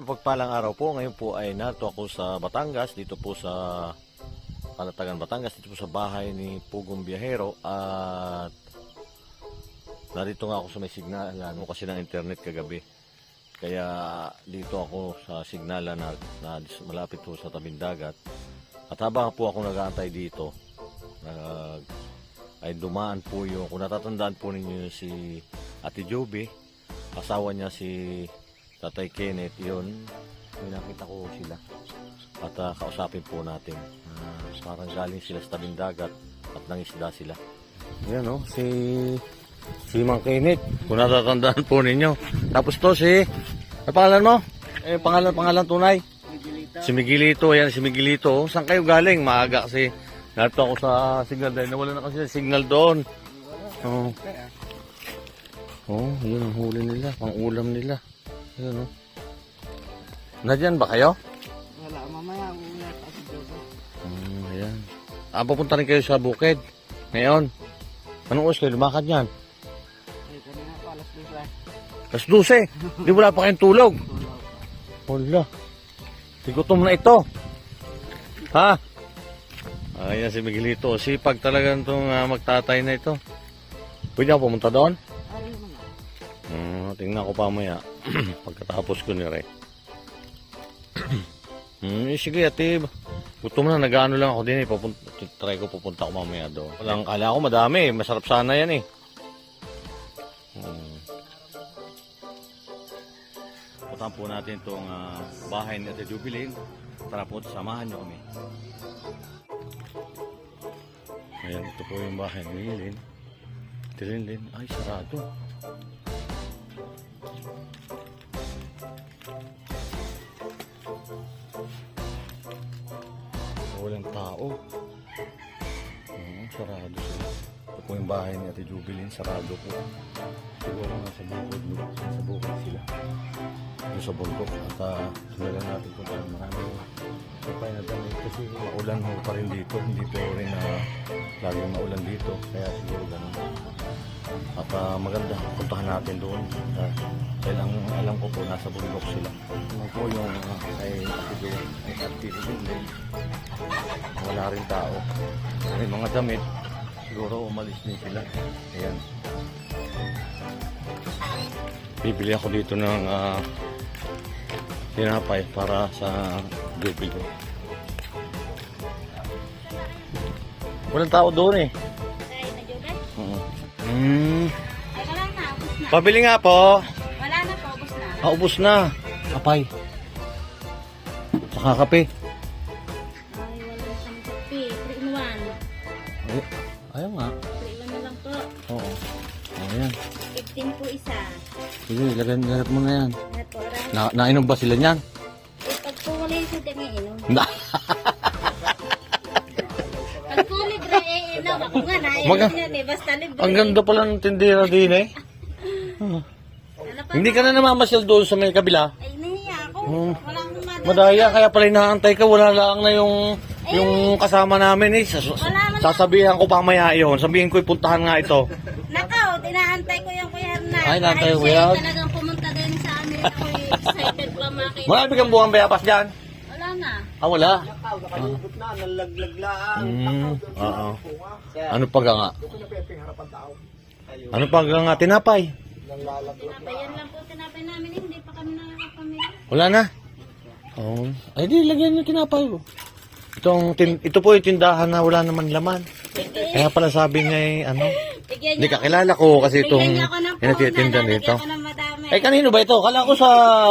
Pagpalang araw po, ngayon po ay nato ako sa Batangas, dito po sa Kalatagan Batangas, dito po sa bahay ni Pugong Biyahero at narito nga ako sa may signalan mo kasi ng internet kagabi. Kaya dito ako sa signalan na, na malapit po sa tabing dagat. At habang po ako nag-aantay dito, nag, ay dumaan po yung, kung natatandaan po ninyo si Ate Joby, asawa niya si Tatay Kenneth, yun, may nakita ko sila. At ah, kausapin po natin. Ah, parang galing sila sa tabing dagat at nangisda sila. Yan o, si si Mang Kenneth. Kung natatandaan po ninyo. Tapos to si, ano pangalan mo? Eh, pangalan, pangalan tunay? Si Miguelito, yan si Miguelito. Oh, Saan kayo galing? Maaga kasi. Narito ako sa signal dahil nawala na kasi signal doon. Oh. Oh, yun ang huli nila, pang ulam nila. Yun oh. Nandyan ba kayo? Wala, mamaya una pa si Jojo. Hmm, ayan. Ah, papunta rin kayo sa bukid. Ngayon. Anong oras kayo lumakad yan? Ay, kanina pa, alas dos lang. Alas 12. Di wala pa kayong tulog. Wala. Tigutom na ito. Ha? Ayan si Miguelito. Sipag talaga itong ah, magtatay na ito. Pwede ako pumunta doon? Hmm, tingnan ko pa maya. Pagkatapos ko ni Ray. hmm, eh, sige ate. Gutom na, nag-ano lang ako din eh. Papunta, try ko pupunta ko mamaya doon. Walang kala ko madami. eh. Masarap sana yan eh. Hmm. Puntahan po natin itong ah, bahay ni Ate Jubilin. Tara po, samahan niyo kami. Ayan, ito po yung bahay ni Lilin. Tilin-lin. Ay, sarado. Bahay ni Ate Jubilin, sarado po. Siguro nga sa bukod, sa bukod sila. Doon sa bundok. At uh, sinilang natin kung paano marami kapay na damit kasi maulan ho pa rin dito. Hindi po rin na laging maulan dito. Kaya siguro ganun. At ah, maganda, puntahan natin doon. Uh, kailang alam ko po, nasa bundok sila. Ano po yung uh, kay Ate Jo, kay Ate din. Wala rin tao. May mga damit. Siguro umalis din sila. Ayan. Bibili ako dito ng ah, tinapay para sa jubil ko. Walang tao doon eh. Ay, na Jobe? Oo. Mm. Ay, wala na. Ubus na. Pabili nga po. Wala na po. Ubus na. Ah, ubos na. Apay. Saka kape. Lagyan lahat mo na yan. Lahat po. Aray. Na, nainom ba sila niyan? Eh, pag po wala yung sadya ng inom. Na. Pag po libre, eh, inom. Ako nga na. Maga- Yan eh. Basta libre. Ang ganda pala ng tindera din eh. Ano pa? Hindi ka na namamasyal doon sa may kabila. Ay, nahiya ako. Hmm. Wala akong madala. Madaya, kaya pala inaantay ka. Wala lang na yung yung kasama namin eh. Sas- Wala, wala. sasabihan ko pa maya yun. Sabihin ko puntahan nga ito. Nakaw, tinaantay ko yung kuya Hernan. Ay, naantay Kahit mo siya yan? talagang pumunta excited pa makita. Marami kang buwang bayabas dyan. Wala na. Ah, wala. Nakalubot na, nalaglag lang. Mm, oo. Ano pa nga? Ano pa nga? Tinapay. Tinabayan lang po tinapay namin. Hindi pa kami nakakapamili. Wala na. Oo. Ay, di, lagyan yung tinapay ko. Itong, tin, ito po yung tindahan na wala naman laman. Kaya pala sabi niya eh, ano, Bigyan hindi niyo ka kilala ko kasi itong Bigyan niyo ako ng dito. lalagyan ko ng Ay, kanino ba ito? Kala ko sa,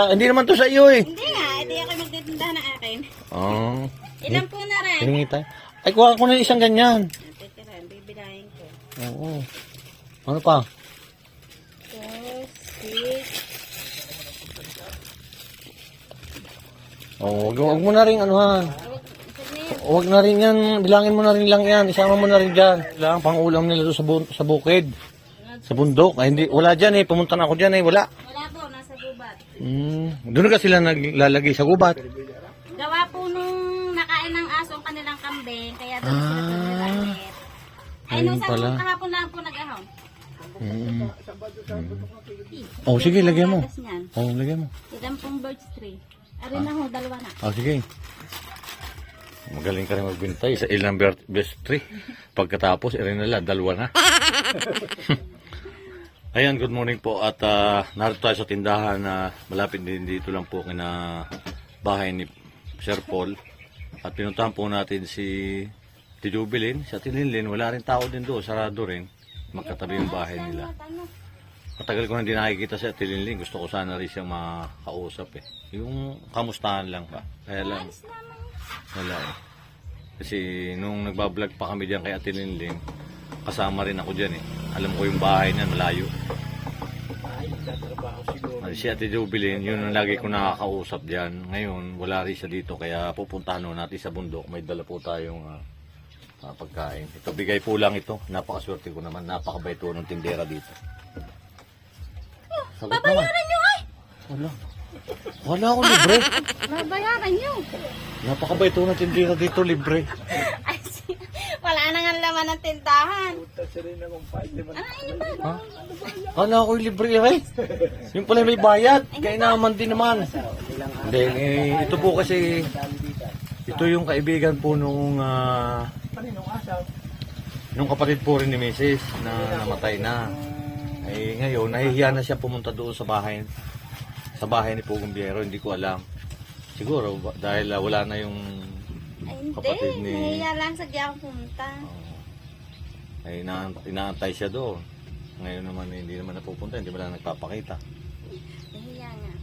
hindi naman to sa iyo eh. Hindi nga, hindi ako magtitinda na akin. Oo. Ilan po na rin? Hiningi tayo. Ay, kuha ko na isang ganyan. Titiran, bibilahin ko. Oo. Ano pa? 4, 6, Oo, wag, wag mo na rin anuhan. Huwag na rin yan, bilangin mo na rin lang yan, isama mo na rin dyan. Kailangan pang ulam nila doon sa, bu- sa bukid. Sa bundok. Ay, hindi, wala dyan eh, pumunta na ako dyan eh, wala. Hmm, doon ka sila naglalagay sa gubat. Gawa po nung nakain ng aso ang kanilang kambing, kaya doon sila doon nilalagit. Ay, nung sa pala. kahapon lang po nag-ahon. Hmm. Oh, sige, lagyan mo. Oh, lagyan mo. ilan pong birds tree. Arin na ho, dalawa na. Ah, sige. Magaling ka rin magbintay sa ilang best three. Pagkatapos, irin nila, dalawa na. Ayan, good morning po. At ah, narito tayo sa tindahan na malapit din dito lang po kina bahay ni Sir Paul. At pinuntahan po natin si Tijubilin. Sa Tilinlin, wala rin tao din doon. Sarado rin. Magkatabi yung bahay nila. Matagal ko na hindi nakikita si Ate Linling. Gusto ko sana rin siyang makausap eh. Yung kamustahan lang ba? Kaya lang, wala eh. Kasi nung nagbablog pa kami diyan kay Ate Linling, kasama rin ako diyan eh. Alam ko yung bahay niya, malayo. Ay, Si Ate Jubilin, yun ang lagi ko nakakausap diyan. Ngayon, wala rin siya dito, kaya pupuntahan natin sa bundok. May dala po tayong ah, ah, pagkain. Ito, bigay po lang ito. Napakaswerte ko naman. Napakabait ng tindera dito. Sagot naman. Babayaran nyo ay! Wala. Wala ako libre. Babayaran nyo! Napakabait ng tindera dito, libre. Ay, si- wala na nga laman ng tindahan. Ano yun ba? Ha? Kala ko yung libre eh. Yung pala may bayad. Kaya naman din naman. Hindi, eh, ito po kasi, ito yung kaibigan po nung, ah, nung kapatid po rin ni Mrs. na namatay na. Eh, ngayon, nahihiya na siya pumunta doon sa bahay, sa bahay ni Pugong Biero. Hindi ko alam. Siguro, ba- dahil ah, wala na yung, Ay, hindi. Kapatid ni- Nahiya lang sa diyan pumunta. ay ina- inaantay siya doon. Ngayon naman, eh, hindi naman napupunta, hindi mo lang nagpapakita. Nahiya nga.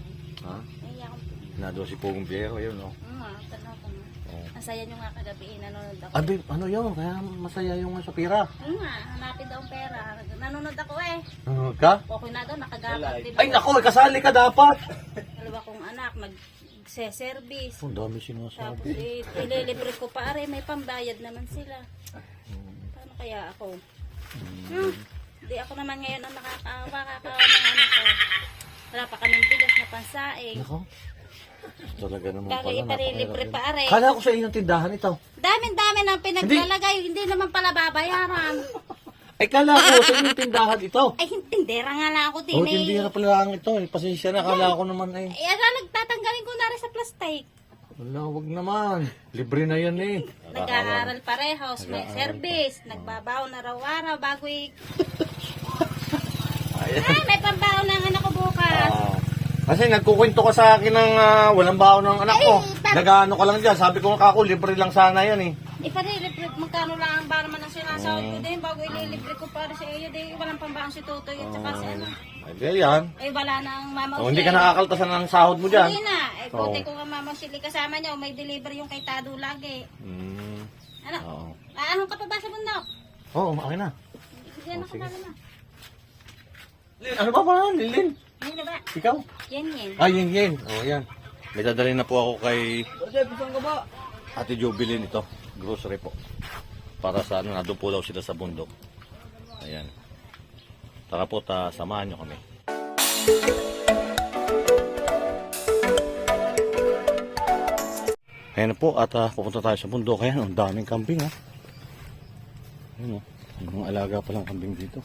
Ha? Nahiya akong pumunta. Na doon si Pugong Biero, yun, no? Oo nga, tanaw ko nga. Oh. Ang saya nyo nga kagabi, nanonood ako. Abi, ano yun? Kaya masaya yung sa pira. Oo nga, hanapin daw ang pera. Nanonood ako eh. Nanonood ka? Okay na daw, nakagapag. Di ba? Ay, nako, kasali ka dapat. Dalawa kong anak, nag-service. Ang dami Tapos sinasabi. eh, ililibre ko pa are, may pambayad naman sila. Paano kaya ako? Hmm. Di ako naman ngayon ang nakakaawa kakawa ng anak ko. Wala pa kaming bigas na pansaing. Nako. Talaga naman Dahil pala. iparilibre napakahirap pa yun. are. Kala ko sa inyo tindahan ito. Dami-dami nang pinaglalagay, hindi naman pala babayaran. Ay, kala ko sa inyo tindahan ito. Ay, tindera nga lang ako din Oh, eh. hindi na pala lang ito. Eh. Pasensya na, kala ko naman eh. Eh, ano, nagtatanggalin ko na rin sa plastic. Wala, wag naman. Libre na yan eh. Nag-aaral parehos, may service, nagbabaw na raw-araw bago i... Ayan. Ah, may pambaw ng anak ko bukas. Ah. kasi nagkukwento ka sa akin ng ah, walang baon ng anak ko. Ay, tar- Nag-ano ka lang dyan. Sabi ko nga kako, libre lang sana yan eh. Iparilibre, magkano lang ba naman ang sinasahod ko din bago ililibre ko para sa iyo. Di, walang pambaon si Tutoy at saka si ano. Ay, yan. Eh, wala nang mama Oh, hindi ka nakakaltasan ng sahod mo dyan. Hindi na. Eh, buti Oo. ko nga mama Shirley kasama niya. May delivery yung kay Tado lagi. Mm. Ano? Oo. Ah, anong ka pa ba sa bundok? Oo, akin na. Hindi na sige. kasama na. Lin, ano ba ba? Lilin? Na ba? Ikaw? Yan yan. Ah, yin yin. Oh, yan. May dadalhin na po ako kay Ate Jubilin ito. Grocery po. Para sa ano, nandun po daw sila sa bundok. Ayan. Tara po, ta, samahan nyo kami. Ayan po, at ah, pupunta tayo sa bundok. Ayan, ang daming kambing ha. Ayan o, mga alaga palang kambing dito.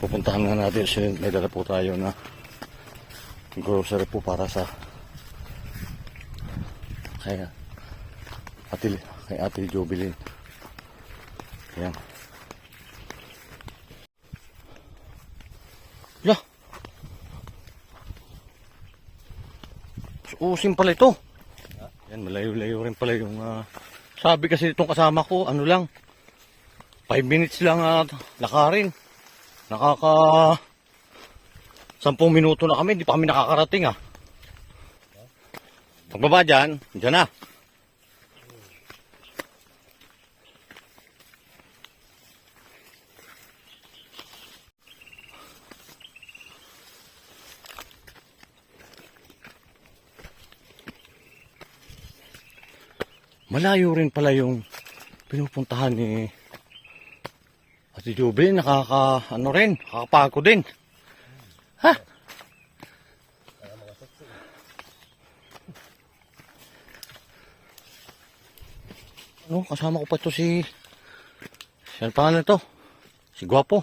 Pupuntahan nga natin siya. May dala po tayo na grocery po para sa kaya ate, kay ate Jobilin. Ayan. La! Usim pala ito. Yan, malayo-layo rin pala yung ah, sabi kasi itong kasama ko, ano lang 5 minutes lang at lakarin. Nakaka 10 minuto na kami, hindi pa kami nakakarating ah. Pagbaba dyan, dyan na. Malayo rin pala yung pinupuntahan ni Ate Jubil. Nakaka, ano rin, nakakapagod din. Ha? No, kasama ko pa ito si... Saan pangalan ito? Si Guapo.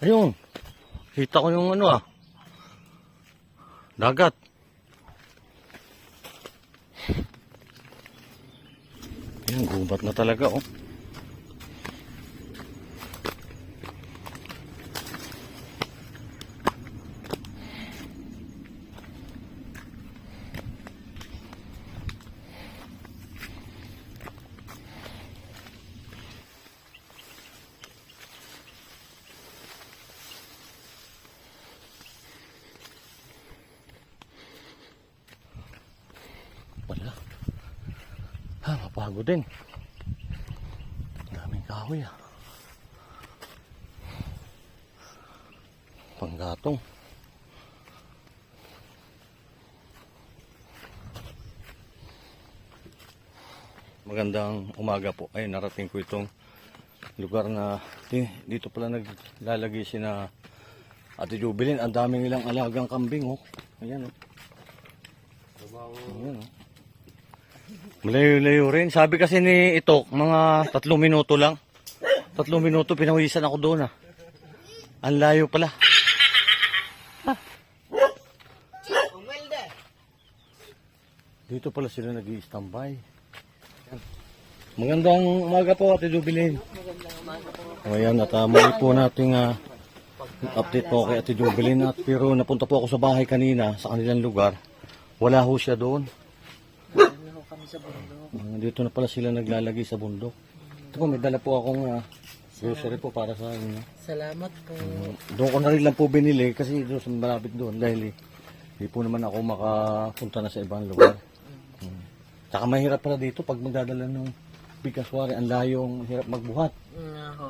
Ayun. Kita ko yung ano ah. Dagat. Gubat na talaga oh. Ha, mapagod din. Kahoy ah. Panggatong. Magandang umaga po. Ay, narating ko itong lugar na di- dito pala naglalagay si na Ate Jubilin. Ang daming ilang alagang kambing oh. Ayan oh. Ayan oh. Malayo-layo rin. Sabi kasi ni Itok, mga tatlong minuto lang. Tatlong minuto, pinawisan ako doon ah. Ang layo pala. Dito pala sila nag standby Magandang umaga po, Ate Jubilin. Magandang umaga po. Ayan, at uh, muli po nating ah, update po kay Ate Jubilin. At, pero napunta po ako sa bahay kanina, sa kanilang lugar. Wala ho siya doon. Ah, dito na pala sila naglalagay sa bundok. Ito po, may dala po akong ah, grocery po para sa inyo. Salamat po. Mm, Doon ko na rin lang po binili kasi doon sa malapit doon dahil eh, hindi po naman ako makapunta na sa ibang lugar. Mm. Tsaka mahirap pala dito pag magdadala ng bigas wari, ang layong hirap magbuhat. Ako.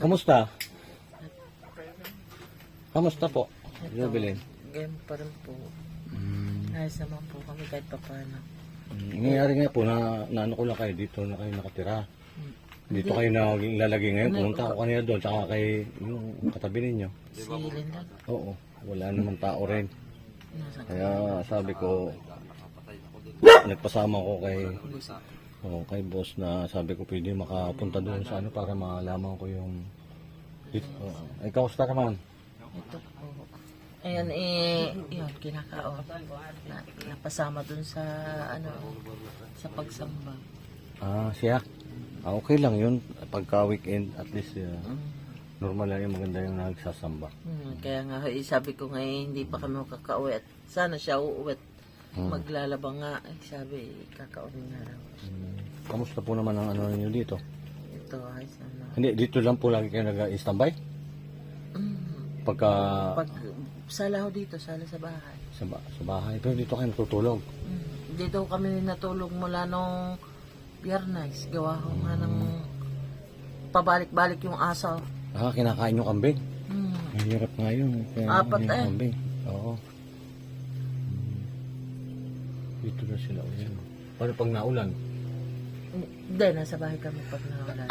Kamusta? Kamusta po? Jubilin. Game pa rin po. Mm. Ayos naman po kami kahit pa paano. Mm, Nangyayari nga po na naano ko lang kayo dito na kayo nakatira. Dito kayo na lalagay ngayon. Pumunta ako kanina doon tsaka kay yung katabi ninyo. Si Linda. Oo, wala naman tao rin. Kaya sabi ko, nagpasama ko kay oh, kay boss na sabi ko pwede makapunta doon sa ano para malaman ko yung oh, ay kamusta naman? Ito po. Ayan eh, yun, kinakaon. Na, napasama dun sa, ano, sa pagsamba. Ah, siya. Ah, okay lang yun. Pagka weekend, at least uh, normal lang yung maganda yung nagsasamba. Hmm, kaya nga, eh, sabi ko nga eh, hindi pa kami makakauwi at sana siya uuwi at maglalaba nga. Eh, sabi, kakauwi na raw. Hmm. Kamusta po naman ang ano ninyo dito? Ito ay sana. Hindi, dito lang po lagi kayo nag-standby? Mm, Pagka pag sala ho dito, sala sa bahay. sa, ba- sa bahay. Pero dito kayo natutulog. Mm, Dito kami natulog mula nung biyernes. Gawa ko nga ng pabalik-balik yung aso. Ah, kinakain yung kambing. Mm. Mahirap nga yun. Kaya Apat yung eh. kambing. Oo. Dito na sila ulit. Paano pag naulan? Hindi, nasa bahay kami pag nawala.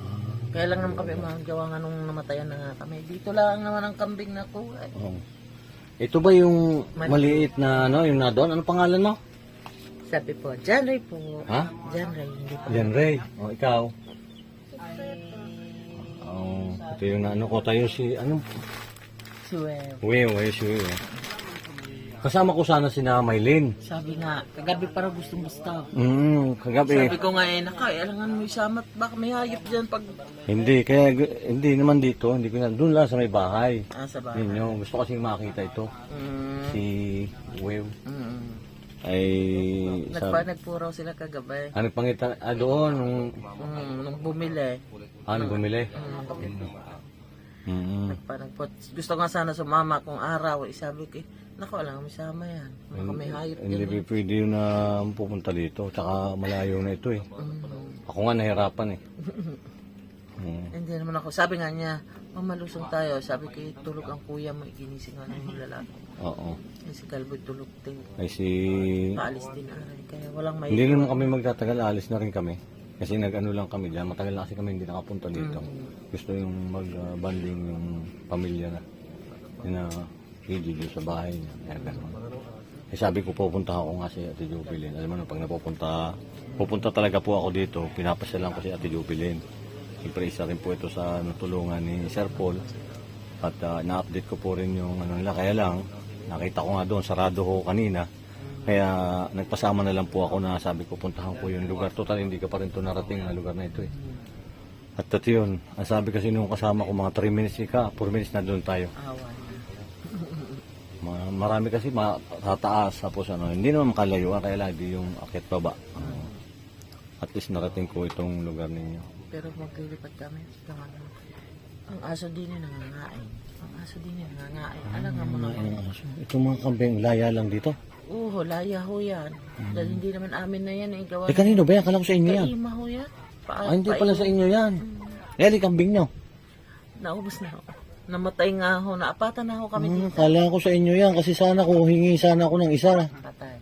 Ah, Kaya lang naman kami magawa nga nung namatayan na nga kami. Dito lang naman ang kambing na kuha. eh. oo. Ito ba yung maliit na ano, yung na doon? Ano pangalan mo? Sabi po, John Ray po. Ha? John Ray, hindi po. Yan Ray. O, ikaw. Oo. ito yung ano ko tayo si, ano? Suwel. Wew, wew, si Wew. Kasama ko sana si na Maylin. Sabi nga, kagabi para gustong gusto. Mm, kagabi. Sabi ko nga eh, naka, alangan mo isamat, baka may hayop dyan pag... Hindi, kaya gu- hindi naman dito. Hindi ko na, doon lang sa may bahay. Ah, sa bahay. Ninyo, gusto kasi makita ito. Mm, Si Wew mm, ay Nagpa, nagpuraw sila kagabi. ano pangita, ah, doon, nung, Mm, nung bumili. ano bumili? Mm, nagpa, nagpa, gusto nga sana sumama kung araw. Eh, sabi ko, eh, naku, alam may sama yan. Baka may hayop Hindi dyan. pa pwede yun na pupunta dito. Tsaka malayo na ito eh. Mm, Ako nga nahirapan eh. Mm. hindi naman ako. Sabi nga niya, mamalusong tayo. Sabi ko, eh, tulog ang kuya mo. Iginising nga ng lalaki. Oo. Eh, si Calvo tulog din. Ay si... Paalis din aral. Kaya walang may... Hindi naman kami magtatagal, alis na rin kami. Kasi nag-ano lang kami dyan. Matagal na kasi kami hindi nakapunta dito. Gusto yung mag-banding yung pamilya na. Yun na hindi dito sa bahay niya. Kaya ganun. Eh sabi ko pupunta ako nga si Ate Jubilin. Alam mo na pag napupunta, pupunta talaga po ako dito. Pinapasyalan ko si Ate Jubilin. Siyempre isa rin po ito sa natulungan ni Sir Paul At ah, na-update ko po rin yung ano nila. Kaya lang, nakita ko nga doon, sarado ho kanina. Kaya nagpasama na lang po ako na sabi ko puntahan ko yung lugar. Total hindi ka pa rin to narating na lugar na ito eh. At ito yun, ang sabi kasi nung kasama ko mga 3 minutes ka, 4 minutes na doon tayo. Ma- Marami kasi ma- tataas tapos ano, hindi naman makalayuan kaya lang di yung akit baba. Ah, at least narating ko itong lugar ninyo. Pero maglilipat kami. Ang aso din eh nangangain. Ang aso din eh nangangain. Alam nga mo na yun. Itong mga kambing laya lang dito. Oo, laya ho yan. Dahil hindi naman amin na yan. Eh, gawa Eh kanino ba yan? Kala ko sa inyo yan. Kaima ho yan. Pa, Ah, hindi pa- pala sa inyo yan. Eh, di kambing nyo. Naubos na ho. Namatay nga ho. Naapatan na ho kami Hmm, dito. kala ko sa inyo yan kasi sana ko hingi sana ako ng isa. Patay.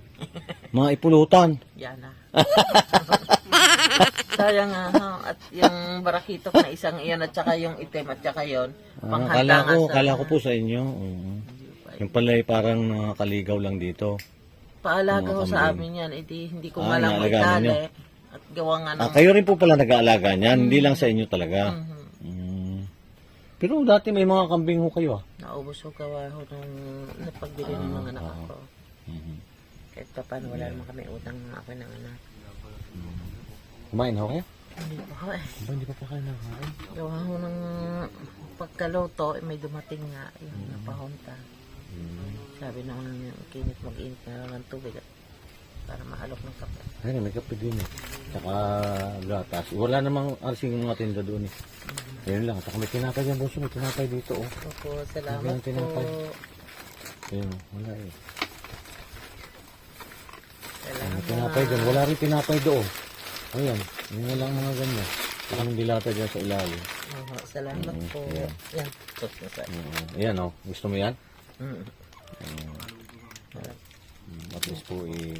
Mga ipulutan. Yan na. Sayang nga ho. At yung barakitok na isang iyan at saka yung itim at saka yun. Ah, kala ko, kala ko po sa inyo. Oo. Yung pala ay parang nakakaligaw lang dito. Paalaga Mga sa amin yan. Hindi, hindi ko Ah, malang inaalagaan itali. At gawa nga ng... Ah, kayo rin po pala nag-aalaga niyan, hindi lang sa inyo talaga. Mhm. Mm. Pero dati may mga kambing ho kayo ah. Naubos ko gawa ho nung napagbili ng mga anak ko. Mhm. Kahit pa paano wala naman kami utang ng ako ng anak. Kumain ho kayo? Hindi pa ho eh. Ba, hindi pa pa kayo nakain? Gawa ho ng pagkaluto, eh, may dumating nga yung napahunta. Sabi na ng kinit mag-init na lang ng tubig at para maalok ng kape. Ay, may kape din eh. Tsaka gatas. Wala namang arsing mga tinda doon eh. Ayun lang. Tsaka may tinapay dyan, boss. May tinapay dito oh. Opo, salamat po. Ayun, wala eh. May Salamat. tinapay dyan. Wala rin tinapay doon. Ayan. Yung walang mga ganyan. Tsaka ng dilata dyan sa ilalim. Opo, salamat Mm, po. yeah. Yan, sos na sa. Mm, Ayan oh. Gusto mo yan? Mm. Mm, At least po eh,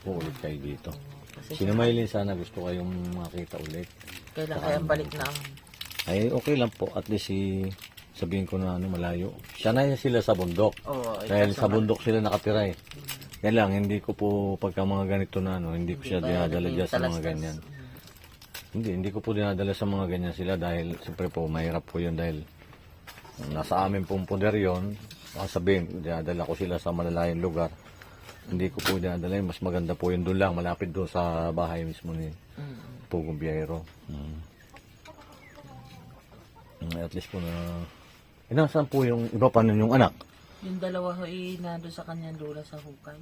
po ulit kayo dito. Kasi Sinamailin sana gusto kayong makita ulit. kailan kaya balik na ang Ay okay lang po. At least si sabihin ko na ano malayo. Siya na sila sa bundok. Oo, oh, Dahil sa bundok sila nakatira eh. Yan lang, hindi ko po pagka mga ganito na ano, hindi ko siya dinadala dyan sa mga ganyan. Hindi, hindi ko po dinadala sa mga ganyan sila dahil siyempre po mahirap po yun dahil nasa amin pong poder yun. Sabihin, dinadala ko sila sa malalayang lugar. Hindi ko po dinadala yun. Mas maganda po yun doon lang, malapit doon sa bahay mismo ni Pugong Biyahero. Mm, At least po na... Eh, nasaan po yung iba pa nun yung anak? Yung dalawa ho ay nando sa kanyang lula sa hukay.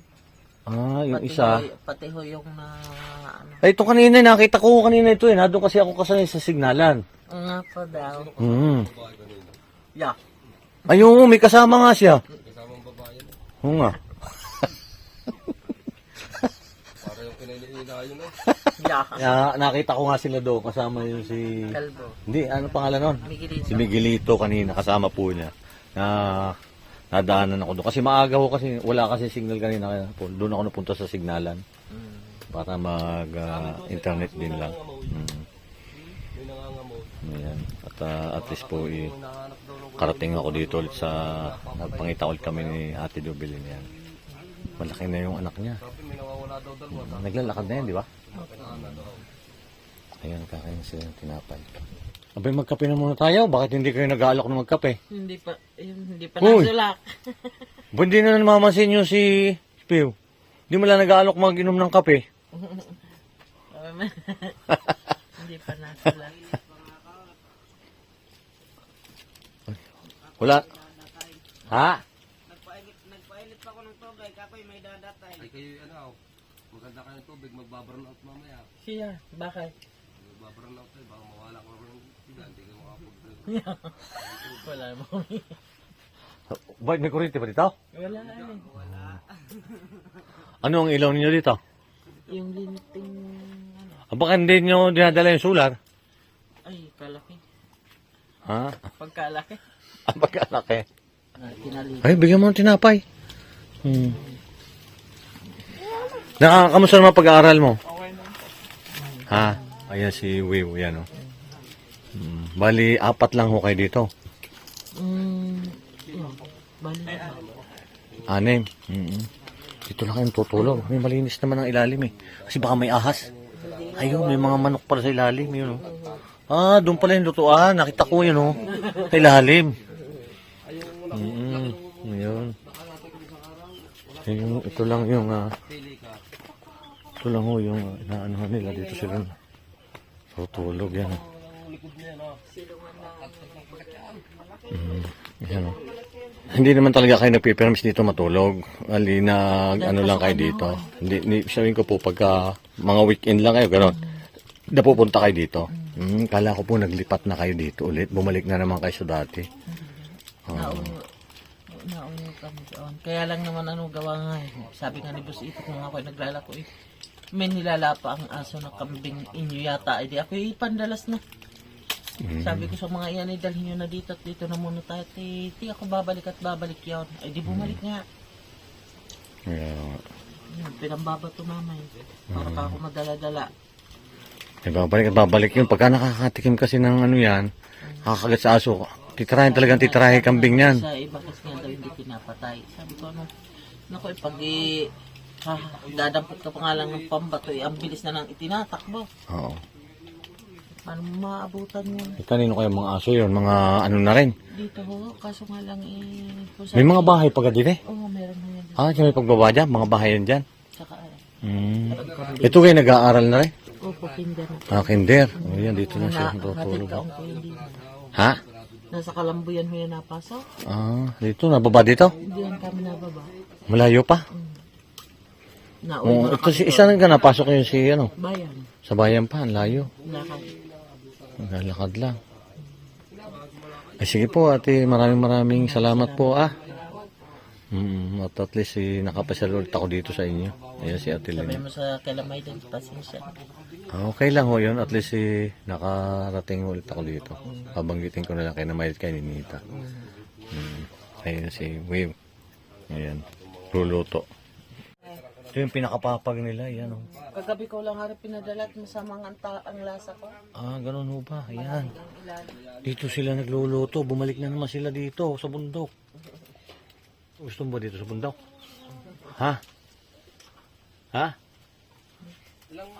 Ah, yung Pati isa. Ho, pati ho yung na ano. Ay, ito kanina, nakita ko kanina ito eh. Nandun kasi ako kasali sa signalan. Ang nga pa daw. Hmm. Yeah. Ayun, may kasama nga siya. Kasamang babae. Oo nga. Yeah. Ya, nakita ko nga sila doon. Kasama yung si... Kalbo. Hindi, ano pangalan nun? Miguelito. Si Miguelito kanina, kasama po niya. Na nadaanan ako doon. Kasi maaga ko kasi, wala kasi signal kanina. Kaya po, doon ako napunta sa signalan. Para mag-internet din lang. Mm. Ayan. At ah, at least po, i karating ako dito ulit sa, nagpangita ulit kami ni Ate Dubilin yan. Malaki na yung anak niya. Mm, Naglalakad na yan, di ba? Ayan, kakain sila ng tinapay. Abay, magkape na muna tayo. Bakit hindi kayo nag-aalok na magkape? Hindi pa, yun, hindi pa Uy! nasulak. Ba, hindi na namamansin nyo si Pew. Hindi mo lang nag-aalok mag-inom ng kape. hindi pa nasulak. Wala. Ha? Ay kayo ano, maganda kayo ng tubig, magbaburn out mamaya. Siya, bakit? Magbaburn out tayo, baka mawala ko ng siga, hindi ka makapag Wala mo. Ba, may kuryente ba dito? Wala eh. Ano ang ilaw ninyo dito? Yung liniting, ano, Ah, baka hindi nyo dinadala yung solar? ay, kalaki. Ha? Pagkalaki. Ah, pagkalaki. Ah. Ay, bigyan mo ng tinapay. Hmm. Naka, kamusta naman pag-aaral mo? Ha? Ayan si Wiw, yan o. Hmm. Bali, apat lang ho kayo dito. Mm. Bali. Anim. Mm Dito lang kayong tutulog. May malinis naman ang ilalim eh. Kasi baka may ahas. Ayun, may mga manok pala sa ilalim. Yun, oh. Ah, doon pala yung lutuan. Nakita ko yun, oh. Sa ilalim. Yun. Yung, ito lang yung, ah, ka. ito lang ho yung uh, inaanohan nila dito sila. Yan. oh. Likod niya, no? Mm, yan oh. Hindi naman talaga kayo nagpipermis dito matulog. Ali na ano lang kayo dito. Hindi, hindi sabihin ko po pagka mga weekend lang kayo, gano'n. Napupunta kayo dito. Mm, kala ko po naglipat na kayo dito ulit. Bumalik na naman kayo sa dati. Nauno, nauno kami doon. Kaya lang naman ano gawa nga eh. Sabi nga ni Boss Ito kung ako naglalako eh. May nilalapa ang aso na kambing inyo yata. Eh di ako ipandalas na. Sabi ko sa mga iyan, eh, dalhin nyo na dito at dito na muna tayo. Ti, ti ako babalik at babalik yon. Ay di bumalik nga. Kaya, Yun, pinambabato mama eh. Para ka ako madala-dala. babalik at babalik yun. Pagka nakakatikim kasi ng ano yan, kakagat sa aso, titirahin talagang titirahin kambing yan. Sa iba kasi nga daw hindi pinapatay. Sabi ko ano, naku eh, pag i, ha, dadampot ka pa nga lang ng pambato, eh, ang bilis na nang itinatakbo. Oo. Paano mo maabutan yun? Eh, kanino kayo mga aso yun? Mga ano na rin? Dito ho, kaso nga lang eh, kung May mga bahay pagka din eh. Oo, meron na yan. Ah, may pagbaba dyan, mga bahay yan dyan. Saka, eh, Hmm. Ito kayo nag-aaral na rin? opo, kinder. Ah, kinder. O yan, dito na siya Na, hatid tutulog. ka ang hindi. Ha? Nasa kalambuyan mo yan napasok. Ah, dito, nababa dito? Hindi yan kami nababa. Malayo pa? Nauwi Oo, na ito si isa nang napasok yung si ano, bayan. sa bayan pa, ang layo. Lakad. Naglalakad lang. Ay, sige po, ate, maraming maraming salamat po, ah. Mm, at at least eh, nakapasal ulit ako dito sa inyo. Ayan si Ate Sabi Lynn. mo sa kalamay din, pasensya. Ah, okay lang ho yun. At least eh, nakarating ulit ako dito. Babanggitin ko na lang kay na may kay Ninita. Mm. Ayun si Wave. Ayan. Luluto. Ito yung pinakapapag nila. Yan oh. Kagabi ko lang harap pinadala at masamang ang, ta- ang lasa ko. Ah, ganun ho ba? Ayan. Ang ilalim. Dito sila nagluluto. Bumalik na naman sila dito sa bundok. Gusto mo ba dito sa bundok? Ha? Ha?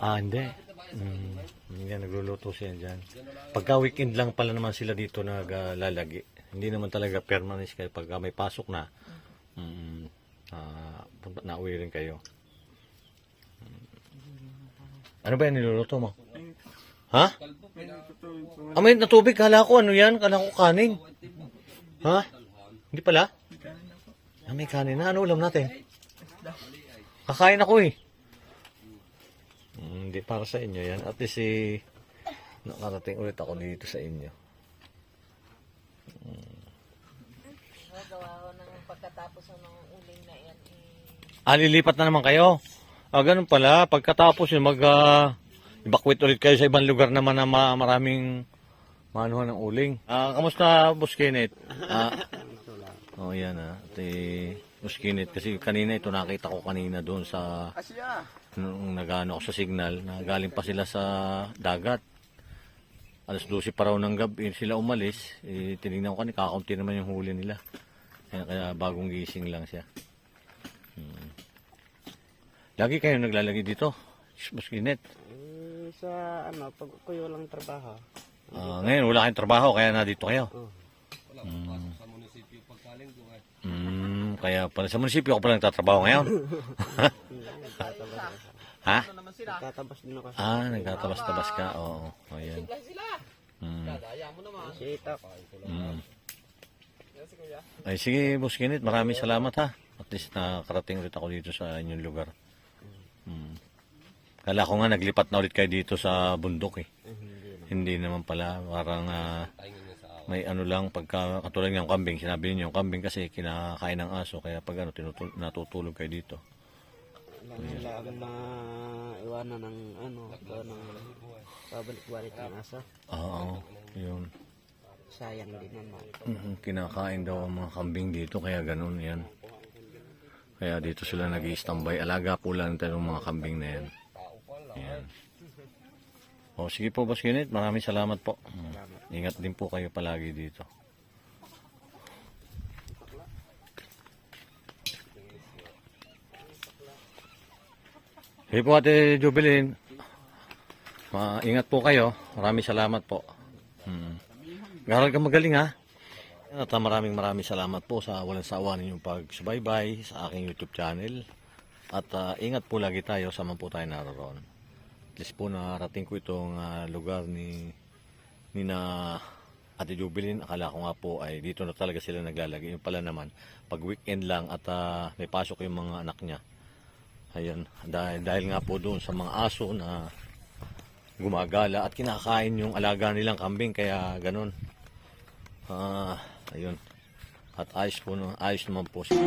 Ah, hindi. Mm, yan, nagluluto siya dyan. Pagka weekend lang pala naman sila dito naglalagi. Hindi naman talaga permanent kayo. Pagka may pasok na, mm, ah, punta- nauwi rin kayo. Ano ba yan niluluto mo? Ha? Ah, may natubig. Kala ko ano yan? Kala ko kanin. Ha? Hindi pala? Ah, may kanin na. Ano ulam natin? Kakain ako eh. Mm, Hindi para sa inyo yan. At least eh, nakarating ulit ako dito sa inyo. Nagawa ko ng pagkatapos ng uling na yan. Eh, Ah, lilipat na naman kayo? Ah, ganun pala. Pagkatapos yun, mag ah, evacuate ulit kayo sa ibang lugar naman na ma- maraming manuhan ng uling. Ah, kamusta, Boss Kenneth? Ah, oh, yan ah. Ate, Boss Kenneth, kasi kanina ito nakita ko kanina doon sa nung nagano ako sa signal na galing pa sila sa dagat. Alas 12 pa raw ng gabi sila umalis. Eh, tinignan ko kanina, kakaunti naman yung huli nila. Kaya, kaya bagong gising lang siya. Lagi kayo naglalagay dito, Boskinet. Eh, sa ano, pag kuyo lang trabaho. Ah, ngayon, wala kayong trabaho, kaya na dito kayo. Wala, pasok sa munisipyo pagkaling ko eh. Mm, kaya pala sa munisipyo ako pala nagtatrabaho ngayon. ha? Tatabas din ako Ah, nagtatabas-tabas ka. Oo, ayan. Mm, mm. Ay, sige, Boss Kenneth, maraming salamat ha. At least nakarating ulit ako dito sa inyong lugar. Kala ko nga naglipat na ulit kayo dito sa bundok eh. Hindi naman pala, parang ah, may ano lang, pagka katulad ng kambing, sinabi niyo yung kambing kasi kinakain ng aso, kaya pag ano, tinutul- natutulog kayo dito. Agad na iwanan ng ano, ng pabalik-balik ng asa. Oo, yun. Sayang din naman. Mhm, Kinakain daw ang mga kambing dito, kaya ganun yan. Kaya dito sila nag standby Alaga po lang tayo ng mga kambing na yan. O, sige po, Boss Kenneth. Maraming salamat po. Mm. Ingat din po kayo palagi dito. Sige po, Ate Jubilin. Ma ingat po kayo. Maraming salamat po. Hmm. Garal ka magaling ha. At ah, maraming maraming salamat po sa walang sawa ninyong pagsubaybay sa aking YouTube channel. At ah, ingat po lagi tayo sa po tayo naroon. Least po narating ko itong ah, lugar ni ni na Ate Jubilin. Akala ko nga po ay dito na talaga sila naglalagay. Yung pala naman, pag weekend lang at ah, may pasok yung mga anak niya. Ayun, dahil, dahil nga po doon sa mga aso na gumagala at kinakain yung alaga nilang kambing kaya ganun. Ah, ayun. At ayos po, no, ayos naman po siya.